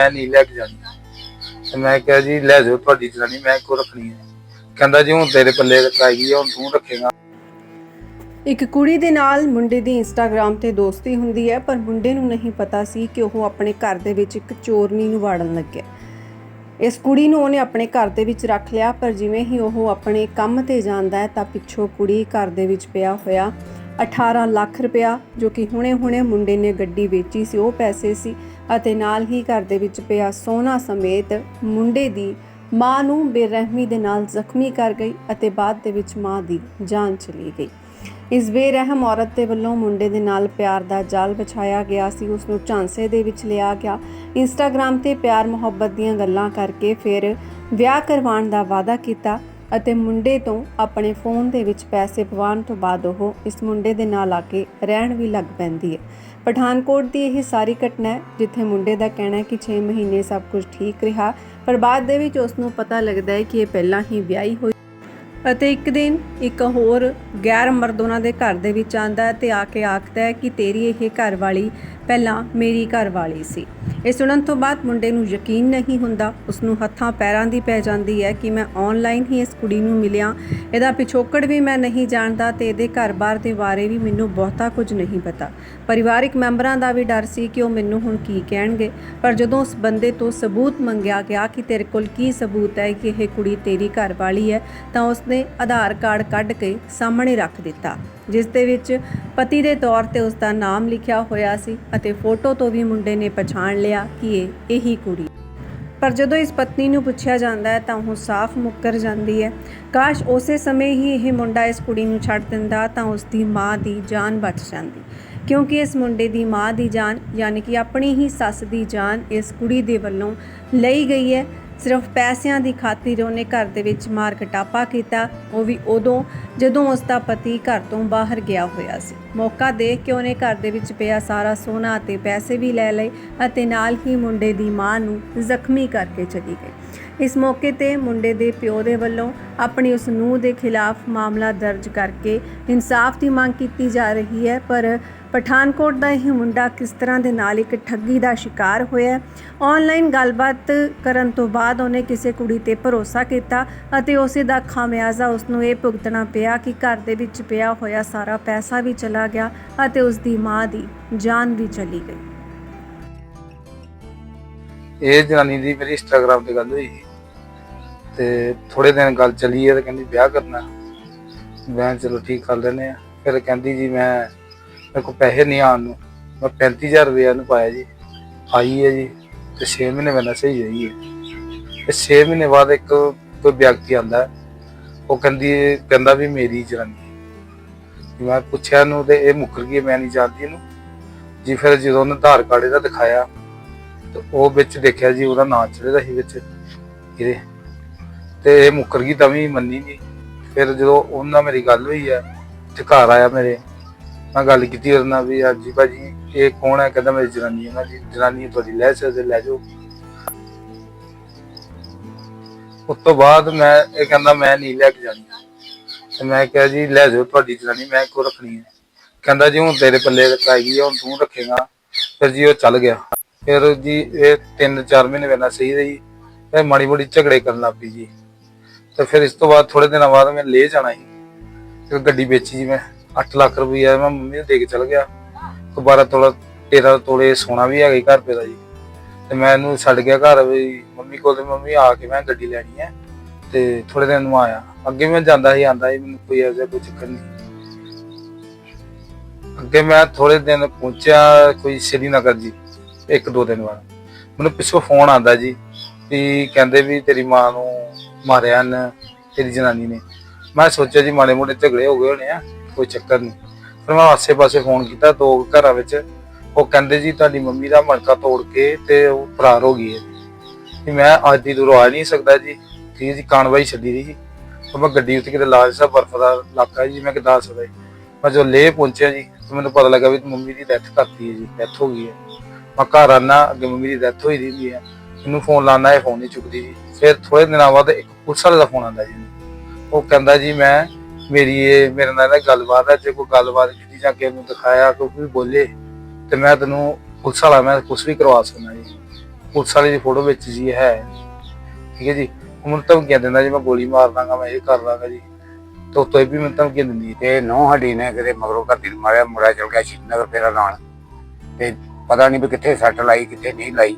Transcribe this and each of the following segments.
ਮੈਂ ਨਹੀਂ ਲੈ ਕੇ ਜਾਣੀ। ਤੇ ਮੈਂ ਕਿਹਾ ਜੀ ਲੈ ਜਾਓ ਤੁਹਾਡੀ ਜਨਾਨੀ ਮੈਂ ਕਿਉਂ ਰੱਖਣੀ ਹੈ ਕਹਿੰਦਾ ਜੀ ਹੁਣ ਤੇਰੇ ਪੱਲੇ ਰੱਖਾਈ ਹੈ, ਹੁਣ ਤੂੰ ਰੱਖੇਗਾ। ਇੱਕ ਕੁੜੀ ਦੇ ਨਾਲ ਮੁੰਡੇ ਦੀ ਇੰਸਟਾਗ੍ਰam ਤੇ ਦੋਸਤੀ ਹੁੰਦੀ ਹੈ ਪਰ ਮੁੰਡੇ ਨੂੰ ਨਹੀਂ ਪਤਾ ਸੀ ਕਿ ਉਹ ਆਪਣੇ ਘਰ ਦੇ ਵਿੱਚ ਇੱਕ ਚੋਰਨੀ ਨੂੰ ਵਾੜਨ ਲੱਗਿਆ ਇਸ ਕੁੜੀ ਨੂੰ ਉਹਨੇ ਆਪਣੇ ਘਰ ਦੇ ਵਿੱਚ ਰੱਖ ਲਿਆ ਪਰ ਜਿਵੇਂ ਹੀ ਉਹ ਆਪਣੇ ਕੰਮ ਤੇ ਜਾਂਦਾ ਹੈ ਤਾਂ ਪਿੱਛੋਂ ਕੁੜੀ ਘਰ ਦੇ ਵਿੱਚ ਪਿਆ ਹੋਇਆ 18 ਲੱਖ ਰੁਪਇਆ ਜੋ ਕਿ ਹੁਣੇ-ਹੁਣੇ ਮੁੰਡੇ ਨੇ ਗੱਡੀ ਵੇਚੀ ਸੀ ਉਹ ਪੈਸੇ ਸੀ। ਅਤੇ ਨਾਲ ਹੀ ਘਰ ਦੇ ਵਿੱਚ ਪਿਆ ਸੋਨਾ ਸਮੇਤ ਮੁੰਡੇ ਦੀ ਮਾਂ ਨੂੰ ਬੇਰਹਿਮੀ ਦੇ ਨਾਲ ਜ਼ਖਮੀ ਕਰ ਗਈ ਅਤੇ ਬਾਅਦ ਦੇ ਵਿੱਚ ਮਾਂ ਦੀ ਜਾਨ ਚਲੀ ਗਈ। ਇਸ ਬੇਰਹਿਮ ਔਰਤ ਦੇ ਵੱਲੋਂ ਮੁੰਡੇ ਦੇ ਨਾਲ ਪਿਆਰ ਦਾ ਜਾਲ ਵਿਛਾਇਆ ਗਿਆ ਸੀ। ਉਸ ਨੂੰ ਝਾਂਸੇ ਦੇ ਵਿੱਚ ਲਿਆ ਗਿਆ। ਇੰਸਟਾਗ੍ਰam ਤੇ ਪਿਆਰ ਮੁਹੱਬਤ ਦੀਆਂ ਗੱਲਾਂ ਕਰਕੇ ਫਿਰ ਵਿਆਹ ਕਰਵਾਉਣ ਦਾ ਵਾਅਦਾ ਕੀਤਾ। ਅਤੇ ਮੁੰਡੇ ਤੋਂ ਆਪਣੇ ਫੋਨ ਦੇ ਵਿੱਚ ਪੈਸੇ ਪਵਾਉਣ ਤੋਂ ਬਾਅਦ ਉਹ ਇਸ ਮੁੰਡੇ ਦੇ ਨਾਲ ਆ ਕੇ ਰਹਿਣ ਵੀ ਲੱਗ ਪੈਂਦੀ ਹੈ। ਪਠਾਨਕੋਟ ਦੀ ਇਹ ਸਾਰੀ ਘਟਨਾ ਹੈ, ਜਿੱਥੇ ਮੁੰਡੇ ਦਾ ਕਹਿਣਾ ਹੈ ਕਿ 6 ਮਹੀਨੇ ਸਭ ਕੁਝ ਠੀਕ ਰਿਹਾ, ਪਰ ਬਾਅਦ ਦੇ ਵਿੱਚ ਉਸ ਨੂੰ ਪਤਾ ਲੱਗਦਾ ਹੈ ਕਿ ਇਹ ਪਹਿਲਾਂ ਹੀ ਵਿਆਹੀ ਹੋਈ ਅਤੇ ਇੱਕ ਦਿਨ ਇੱਕ ਹੋਰ ਗੈਰ ਮਰਦ ਉਹਨਾਂ ਦੇ ਘਰ ਦੇ ਵਿੱਚ ਆਂਦਾ ਹੈ ਤੇ ਆ ਕੇ ਆਖਦਾ ਹੈ ਕਿ ਤੇਰੀ ਇਹ ਘਰ ਵਾਲੀ ਪਹਿਲਾਂ ਮੇਰੀ ਘਰ ਵਾਲੀ ਸੀ। ਇਹ ਸੁਣਨ ਤੋਂ ਬਾਅਦ ਮੁੰਡੇ ਨੂੰ ਯਕੀਨ ਨਹੀਂ ਹੁੰਦਾ। ਉਸ ਨੂੰ ਹੱਥਾਂ ਪੈਰਾਂ ਦੀ ਪੈ ਜਾਂਦੀ ਹੈ ਕਿ ਮੈਂ ਆਨਲਾਈਨ ਹੀ ਇਸ ਕੁੜੀ ਨੂੰ ਮਿਲਿਆ। ਇਹਦਾ ਪਿਛੋਕੜ ਵੀ ਮੈਂ ਨਹੀਂ ਜਾਣਦਾ ਤੇ ਇਹਦੇ ਘਰ-ਬਾਰ ਦੇ ਬਾਰੇ ਵੀ ਮੈਨੂੰ ਬਹੁਤਾ ਕੁਝ ਨਹੀਂ ਪਤਾ। ਪਰਿਵਾਰਿਕ ਮੈਂਬਰਾਂ ਦਾ ਵੀ ਡਰ ਸੀ ਕਿ ਉਹ ਮੈਨੂੰ ਹੁਣ ਕੀ ਕਹਿਣਗੇ। ਪਰ ਜਦੋਂ ਉਸ ਬੰਦੇ ਤੋਂ ਸਬੂਤ ਮੰਗਿਆ ਗਿਆ ਕਿ ਤੇਰੇ ਕੋਲ ਕੀ ਸਬੂਤ ਹੈ ਕਿ ਇਹ ਕੁੜੀ ਤੇਰੀ ਘਰ ਵਾਲੀ ਹੈ, ਤਾਂ ਉਸਨੇ ਆਧਾਰ ਕਾਰਡ ਕੱਢ ਕੇ ਸਾਹਮਣੇ ਰੱਖ ਦਿੱਤਾ। ਜਿਸ ਦੇ ਵਿੱਚ ਪਤੀ ਦੇ ਤੌਰ ਤੇ ਉਸ ਦਾ ਨਾਮ ਲਿਖਿਆ ਹੋਇਆ ਸੀ ਅਤੇ ਫੋਟੋ ਤੋਂ ਵੀ ਮੁੰਡੇ ਨੇ ਪਛਾਣ ਲਿਆ ਕਿ ਇਹ ਇਹੀ ਕੁੜੀ ਪਰ ਜਦੋਂ ਇਸ ਪਤਨੀ ਨੂੰ ਪੁੱਛਿਆ ਜਾਂਦਾ ਹੈ ਤਾਂ ਉਹ ਸਾਫ਼ ਮੁੱਕਰ ਜਾਂਦੀ ਹੈ। ਕਾਸ਼ ਉਸੇ ਸਮੇਂ ਹੀ ਇਹ ਮੁੰਡਾ ਇਸ ਕੁੜੀ ਨੂੰ ਛੱਡ ਦਿੰਦਾ ਤਾਂ ਉਸ ਦੀ ਮਾਂ ਦੀ ਜਾਨ ਬਚ ਜਾਂਦੀ। ਕਿਉਂਕਿ ਇਸ ਮੁੰਡੇ ਦੀ ਮਾਂ ਦੀ ਜਾਨ, ਯਾਨੀ ਕਿ ਆਪਣੀ ਹੀ ਸੱਸ ਦੀ ਜਾਨ ਇਸ ਕੁੜੀ ਦੇ ਵੱਲੋਂ ਲਈ ਗਈ ਹੈ। ਸਿਰਫ ਪੈਸਿਆਂ ਦੀ ਖਾਤਰ ਉਹਨੇ ਘਰ ਦੇ ਵਿੱਚ ਮਾਰ ਕਟਾਪਾ ਕੀਤਾ। ਉਹ ਵੀ ਉਦੋਂ, ਜਦੋਂ ਉਸ ਦਾ ਪਤੀ ਘਰ ਤੋਂ ਬਾਹਰ ਗਿਆ ਹੋਇਆ ਸੀ। ਮੌਕਾ ਦੇਖ ਕੇ ਉਹਨੇ ਘਰ ਦੇ ਵਿੱਚ ਪਿਆ ਸਾਰਾ ਸੋਨਾ ਅਤੇ ਪੈਸੇ ਵੀ ਲੈ ਲਏ ਅਤੇ ਨਾਲ ਹੀ ਮੁੰਡੇ ਦੀ ਮਾਂ ਨੂੰ ਜ਼ਖਮੀ ਕਰਕੇ ਚਲੀ ਗਈ। ਇਸ ਮੌਕੇ ਤੇ ਮੁੰਡੇ ਦੇ ਪਿਓ ਦੇ ਵੱਲੋਂ ਆਪਣੀ ਉਸ ਨੂੰਹ ਦੇ ਖਿਲਾਫ ਮਾਮਲਾ ਦਰਜ ਕਰਕੇ ਇਨਸਾਫ ਦੀ ਮੰਗ ਕੀਤੀ ਜਾ ਰਹੀ ਹੈ ਪਰ ਪਠਾਨਕੋਟ ਦਾ ਇਹ ਮੁੰਡਾ ਕਿਸ ਤਰ੍ਹਾਂ ਦੇ ਨਾਲ ਇੱਕ ਠੱਗੀ ਦਾ ਸ਼ਿਕਾਰ ਹੋਇਆ ਹੈ। ਆਨਲਾਈਨ ਗੱਲਬਾਤ ਕਰਨ ਤੋਂ ਬਾਅਦ ਉਹਨੇ ਕਿਸੇ ਕੁੜੀ ਤੇ ਭਰੋਸਾ ਕੀਤਾ ਅਤੇ ਉਸੇ ਦਾ ਖਾਮਿਆਜ਼ਾ ਉਸ ਨੂੰ ਇਹ ਭੁਗਤਣਾ ਪਿਆ ਕਿ ਘਰ ਦੇ ਵਿੱਚ ਪਿਆ ਹੋਇਆ ਸਾਰਾ ਪੈਸਾ ਵੀ ਚਲਾ ਗਿਆ ਅਤੇ ਉਸ ਦੀ ਮਾਂ ਦੀ ਜਾਨ ਵੀ ਚਲੀ ਗਈ ਇਹ ਜਨਾਨੀ ਦੀ ਮੇਰੀ ਇੰਸਟਾਗ੍ਰam ਤੇ ਗੱਲ ਹੋਈ ਸੀ। ਤੇ ਥੋੜੇ ਦਿਨ ਗੱਲ ਚੱਲੀ ਹੈ ਤੇ ਕਹਿੰਦੀ ਵਿਆਹ ਕਰਨਾ। ਮੈਂ ਚਲੋ ਠੀਕ ਕਰ ਲੈਨੇ ਆ ਫਿਰ ਕਹਿੰਦੀ ਜੀ ਮੈਂ, ਮੇਰੇ ਕੋਲ ਪੈਸੇ ਨਹੀਂ ਆਉਣ ਨੂੰ। ਮੈਂ 35000 ਰੁਪਏ ਇਹਨੂੰ ਪਾਇਆ ਜੀ। ਆਈ ਹੈ ਜੀ ਤੇ 6 ਮਹੀਨੇ ਮੈਨਾਂ ਸਹੀ ਰਹੀ ਹੈ। ਤੇ 6 ਮਹੀਨੇ ਬਾਅਦ ਇੱਕ ਕੋਈ ਵਿਅਕਤੀ ਆਂਦਾ ਉਹ ਕਹਿੰਦੀ, ਕਹਿੰਦਾ ਵੀ ਮੇਰੀ ਜਨਾਨੀ ਮੈਂ ਪੁੱਛਿਆ ਨੂੰ ਤੇ ਇਹ ਮੁੱਕਰ ਗਈ ਮੈਂ ਨਹੀਂ ਜਾਣਦੀ ਇਹਨੂੰ। ਜੀ ਫਿਰ ਜਦੋਂ ਉਹਨੇ ਆਧਾਰ ਕਾਰਡ ਇਹਦਾ ਦਿਖਾਇਆ, ਤੇ ਉਹ ਵਿੱਚ ਦੇਖਿਆ ਜੀ ਉਹਦਾ ਨਾਂ ਚੜੇਦਾ ਸੀ ਵਿੱਚ। ਇਹਦੇ ਤੇ ਇਹ ਮੁੱਕਰ ਗਈ ਤਾਂ ਵੀ ਮੰਨੀ ਨਹੀਂ ਫਿਰ ਜਦੋਂ ਉਹਨਾਂ ਮੇਰੀ ਗੱਲ ਹੋਈ ਹੈ ਤੇ ਘਰ ਆਇਆ ਮੇਰੇ। ਮੈਂ ਗੱਲ ਕੀਤੀ ਉਹਦੇ ਨਾਲ ਵੀ ਹਾਂਜੀ ਭਾਜੀ ਇਹ ਕੌਣ ਹੈ ਕਹਿੰਦਾ ਮੇਰੀ ਜਨਾਨੀ ਹੈ ਨਾ ਜੀ ਜਨਾਨੀ ਤੁਹਾਡੀ ਲੈ ਸਕਦੇ ਲੈ ਜਾਓ। ਉਸ ਤੋਂ ਬਾਅਦ ਮੈਂ ਇਹ ਕਹਿੰਦਾ ਮੈਂ ਨਹੀਂ ਲੈ ਕੇ ਜਾਣੀ। ਤੇ ਮੈਂ ਕਿਹਾ ਜੀ ਲੈ ਜਾਓ ਤੁਹਾਡੀ ਜਨਾਨੀ ਮੈਂ ਕਿਉਂ ਰੱਖਣੀ ਹੈ ਕਹਿੰਦਾ ਜੀ ਹੁਣ ਤੇਰੇ ਪੱਲੇ ਰੱਖਾਈ ਗਈ ਹੈ, ਹੁਣ ਤੂੰ ਰੱਖੇਗਾ। ਫਿਰ ਜੀ ਉਹ ਚੱਲ ਗਿਆ। ਫਿਰ ਜੀ ਇਹ 3-4 ਮਹੀਨੇ ਪਹਿਲਾਂ ਸਹੀ ਰਹੀ। ਫਿਰ ਮਾੜੀ ਮੋੜੀ ਝਗੜੇ ਕਰਨ ਲੱਗ ਪਈ ਜੀ। ਤੇ ਫਿਰ ਇਸ ਤੋਂ ਬਾਅਦ ਥੋੜੇ ਦਿਨਾਂ ਬਾਅਦ ਮੈਂ ਲੈ ਜਾਣਾ ਸੀ। ਫਿਰ ਗੱਡੀ ਵੇਚੀ ਜੀ ਮੈਂ 8 ਲੱਖ ਰੁਪਈਆ ਮੈਂ ਮੰਮੀ ਨੂੰ ਦੇ ਕੇ ਚਲ ਗਿਆ। 12 ਤੋਲਾ 13 ਤੋਲੇ ਸੋਨਾ ਵੀ ਹੈਗਾ ਸੀ ਘਰ ਪੇ ਦਾ ਜੀ। ਤੇ ਮੈਂ ਇਹਨੂੰ ਛੱਡ ਗਿਆ ਘਰ ਵੀ ਮੰਮੀ ਕੋਲ ਤੇ ਮੰਮੀ ਆ ਕੇ ਮੈਂ ਗੱਡੀ ਲੈਣੀ ਹੈ। ਤੇ ਥੋੜੇ ਦਿਨ ਨੂੰ ਆਇਆ। ਅੱਗੇ ਮੈਂ ਜਾਂਦਾ ਸੀ, ਆਂਦਾ ਸੀ, ਮੈਨੂੰ ਕੋਈ ਐਸਾ ਕੋਈ ਚੱਕਰ ਨਹੀਂ। ਅੱਗੇ ਮੈਂ ਥੋੜੇ ਦਿਨ ਪਹੁੰਚਿਆ ਕੋਈ ਸ਼੍ਰੀਨਗਰ ਜੀ, ਇੱਕ ਦੋ ਦਿਨ ਬਾਅਦ। ਮੈਨੂੰ ਪਿੱਛੋਂ ਫੋਨ ਆਂਦਾ ਜੀ ਵੀ ਕਹਿੰਦੇ ਵੀ ਤੇਰੀ ਮਾਂ ਨੂੰ ਮਾਰਿਆ ਨੇ ਤੇਰੀ ਜਨਾਨੀ ਨੇ। ਮੈਂ ਸੋਚਿਆ ਜੀ ਮਾੜੇ ਮੋਟੇ ਝਗੜੇ ਹੋ ਗਏ ਹੋਣੇ ਆ, ਕੋਈ ਚੱਕਰ ਨਹੀਂ। ਫਿਰ ਮੈਂ ਆਸੇ-ਪਾਸੇ ਫੋਨ ਕੀਤਾ ਦੋ ਘਰਾਂ ਵਿੱਚ। ਉਹ ਕਹਿੰਦੇ ਜੀ ਤੁਹਾਡੀ ਮੰਮੀ ਦਾ ਮਣਕਾ ਤੋੜ ਕੇ ਤੇ ਉਹ ਫਰਾਰ ਹੋ ਗਈ ਹੈ। ਵੀ ਮੈਂ ਅੱਜ ਦੀ ਦੂਰੋਂ ਆ ਨਹੀਂ ਸਕਦਾ ਜੀ। ਠੀਕ ਜੀ ਕਾਨਵਾਈ ਛੱਡੀ ਦੀ ਜੀ? ਤੇ ਮੈਂ ਗੱਡੀ ਉੱਤੇ ਕਿਤੇ ਲਾਜ ਸਾਹਿਬ ਬਰਫ ਦਾ ਇਲਾਕਾ ਜੀ, ਮੈਂ ਕਿੱਦਾਂ ਆ ਸਕਦਾ ਜੀ? ਮੈਂ ਜਦੋਂ ਲੇਹ ਪਹੁੰਚਿਆ ਜੀ, ਤੇ ਮੈਨੂੰ ਪਤਾ ਲੱਗਾ ਵੀ ਮੰਮੀ ਦੀ ਡੈਥ ਕਰਤੀ ਹੈ ਜੀ ਡੈਥ ਹੋ ਗਈ ਹੈ। ਮੈਂ ਘਰ ਆਣਾ ਅੱਗੇ ਮੰਮੀ ਦੀ ਡੈਥ ਹੋਈ ਦੀ ਹੈ। ਮੈਨੂੰ ਫੋਨ ਲਾਣਾ ਇਹ ਫੋਨ ਨਹੀਂ ਚੁੱਕਦੀ ਜੀ। ਫਿਰ ਥੋੜੇ ਦਿਨਾਂ ਬਾਅਦ ਇੱਕ ਪੁਲਿਸ ਵਾਲੇ ਦਾ ਫੋਨ ਆਂਦਾ ਜੀ ਉਹ ਕਹਿੰਦਾ ਜੀ, ਮੈਂ, ਮੇਰੀ ਇਹ, ਮੇਰੇ ਨਾਲ ਇਹ ਗੱਲਬਾਤ ਹੈ, ਜੇ ਕੋਈ ਗੱਲਬਾਤ ਕੀਤੀ ਜਾਂ ਕਿਸੇ ਨੂੰ ਦਿਖਾਇਆ, ਕੋਈ ਵੀ ਬੋਲੇ, ਤੇ ਮੈਂ ਤੈਨੂੰ ਪੁਲਿਸ ਵਾਲਾ, ਮੈਂ ਕੁਛ ਵੀ ਕਰਵਾ ਸਕਦਾ ਜੀ। ਪੁਲਿਸ ਵਾਲੇ ਦੀ ਫੋਟੋ ਵਿੱਚ ਜੀ ਹੈ। ਠੀਕ ਹੈ ਜੀ? ਮੈਨੂੰ ਧਮਕੀਆਂ ਦਿੰਦਾ ਜੀ, ਮੈਂ ਗੋਲੀ ਮਾਰ ਦਾਂਗਾ, ਮੈਂ ਇਹ ਕਰ ਦਾਂਗਾ ਜੀ। ਤੇ ਉੱਤੋਂ ਵੀ ਮੈਨੂੰ ਧਮਕੀਆਂ ਦਿੰਦੀ ਤੇ ਨੌ ਹੱਡੀ ਨੇ ਕਿਤੇ ਮਗਰੋਂ ਘਰ ਦੀ ਮਾਰਿਆ, ਮੁੰਡਾ ਚਲ ਗਿਆ ਸ਼੍ਰੀਨਗਰ ਫੇਰਾ ਲਾਉਣ ਤੇ ਪਤਾ ਨਹੀਂ ਵੀ ਕਿੱਥੇ ਸੱਟ ਲਾਈ, ਕਿੱਥੇ ਨਹੀਂ ਲਾਈ।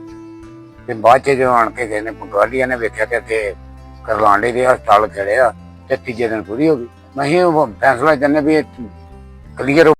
ਤੇ ਬਾਅਦ ਚ ਜਦੋਂ ਆਣ ਕੇ ਗਏ ਨੇ ਪੁੰਡਵਾਲੀਆਂ ਨੇ ਵੇਖਿਆ ਕਿ ਇੱਥੇ ਕਰਲਾਂਡੇ ਦੇ ਹਸਪਤਾਲ ਖੜਿਆ ਤੇ ਤੀਜੇ ਦਿਨ ਪੂਰੀ ਹੋ ਗਈ। ਮੈਂ ਉਹ ਫੈਸਲਾ ਜੰਨੇ ਵੀ ਕਲੀਅਰ